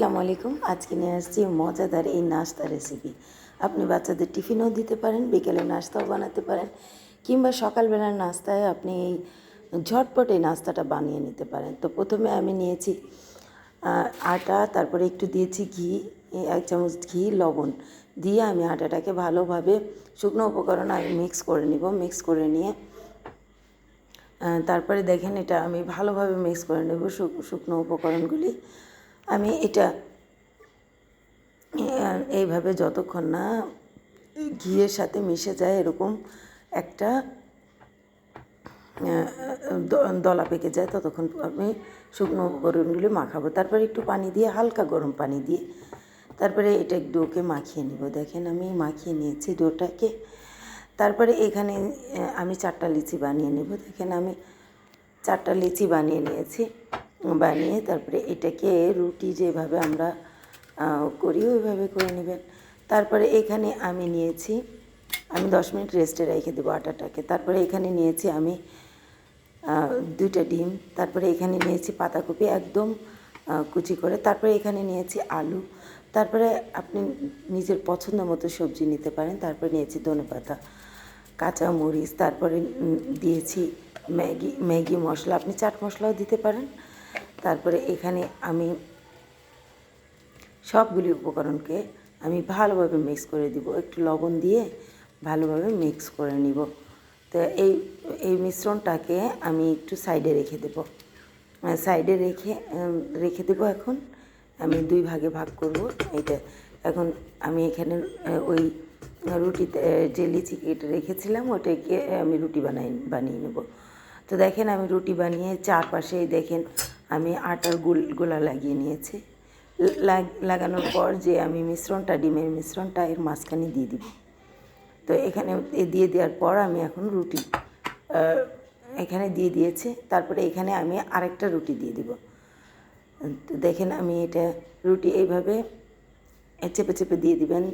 আসসালামু আলাইকুম। আজকে নিয়ে আসছি মজাদার এই নাস্তা রেসিপি আপনি বাচ্চাদের টিফিনও দিতে পারেন, বিকেলে নাস্তাও বানাতে পারেন, কিংবা সকালবেলার নাস্তায় আপনি এই ঝটপট এই নাস্তাটা বানিয়ে নিতে পারেন। তো প্রথমে আমি নিয়েছি আটা, তারপরে একটু দিয়েছি ঘি এক চামচ ঘি, লবণ। দিয়ে আমি আটাটাকে ভালোভাবে শুকনো উপকরণ আমি মিক্স করে নিব মিক্স করে নিয়ে তারপরে দেখেন এটা আমি ভালোভাবে মিক্স করে নেব শুকনো উপকরণগুলি। আমি এটা এইভাবে যতক্ষণ না ঘিয়ের সাথে মিশে যায় এরকম একটা দলা পেকে যায়, ততক্ষণ আমি শুকনো উপকরণগুলি মাখাবো। তারপরে একটু পানি দিয়ে, হালকা গরম পানি দিয়ে, তারপরে এটা ডোকে মাখিয়ে নিব। দেখেন আমি মাখিয়ে নিয়েছি ডোটাকে। তারপরে এখানে আমি চারটা লিচি বানিয়ে নেব। দেখেন আমি চারটা লিচি বানিয়ে নিয়েছি। বানিয়ে তারপরে এটাকে রুটি যেভাবে আমরা করি, ওইভাবে করে নেবেন। তারপরে এখানে আমি নিয়েছি, আমি দশ মিনিট রেস্টে রেখে দেবো আটাটাকে। তারপরে এখানে নিয়েছি আমি দুইটা ডিম। তারপরে এখানে নিয়েছি পাতাকপি একদম কুচি করে। তারপরে এখানে নিয়েছি আলু। তারপরে আপনি নিজের পছন্দ মতো সবজি নিতে পারেন। তারপরে নিয়েছি ধনেপাতা কাঁচা মরিচ। তারপরে দিয়েছি ম্যাগি ম্যাগি মশলা। আপনি চাট মশলাও দিতে পারেন। তারপরে এখানে আমি সবগুলি উপকরণকে আমি ভালোভাবে মিক্স করে দিব। একটু লবণ দিয়ে ভালোভাবে মিক্স করে নিব। তো এই এই মিশ্রণটাকে আমি একটু সাইডে রেখে দেব। সাইডে রেখে রেখে দেব এখন। আমি দুই ভাগে ভাগ করব। এটা এখন আমি এখানে ওই রুটিতে যে লিচি কেটে রেখেছিলাম, ওটাকে আমি রুটি বানাই, বানিয়ে নেব। তো দেখেন আমি রুটি বানিয়ে চারপাশে দেখেন আমি আটার গুল, গোলা লাগিয়ে নিয়েছি। লাগ- লাগানোর পর যে আমি মিশ্রণটা, ডিমের মিশ্রণটা এর মাঝখানে দিয়ে দিব। তো এখানে দিয়ে দেওয়ার পর আমি এখন রুটি এখানে দিয়ে দিয়েছি। তারপরে এখানে আমি আরেকটা রুটি দিয়ে দিব। তো দেখেন আমি এটা রুটি এইভাবে চেপে চেপে দিয়ে দিবেন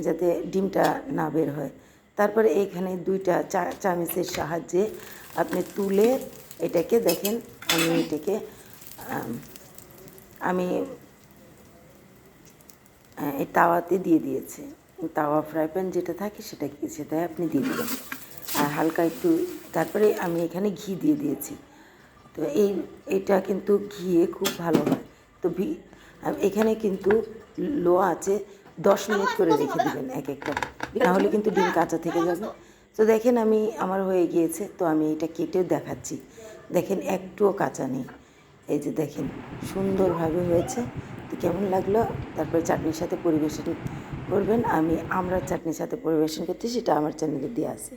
যাতে ডিমটা না বের হয়। তারপরে এখানে দুইটা চা, চামচের সাহায্যে আপনি তুলে এটাকে দেখেন, আমি এটাকে আম, এই তাওয়াতে দিয়ে দিয়েছে। তাওয়া ফ্রাই প্যান যেটা থাকে সেটা সেটাই আপনি দিয়ে দিবেন। আর হালকা একটু তারপরে আমি এখানে ঘি দিয়ে দিয়েছি। তো এই এটা কিন্তু ঘিয়ে খুব ভালো হয়। তো ভি এখানে কিন্তু লো আছে দশ মিনিট করে রেখে দিবেন এক একটা নাহলে কিন্তু ডিম কাঁচা থেকে যাবে। তো দেখেন আমি আমার হয়ে গিয়েছে। তো আমি এটা কেটেও দেখাচ্ছি। দেখেন একটুও কাঁচা নেই। এই যে দেখেন, সুন্দরভাবে হয়েছে। তো কেমন লাগল? তারপরে চাটনির সাথে পরিবেশন করবেন। আমি আমরা চাটনির সাথে পরিবেশন করছি সেটা আমার চ্যানেলে দিয়ে আছে।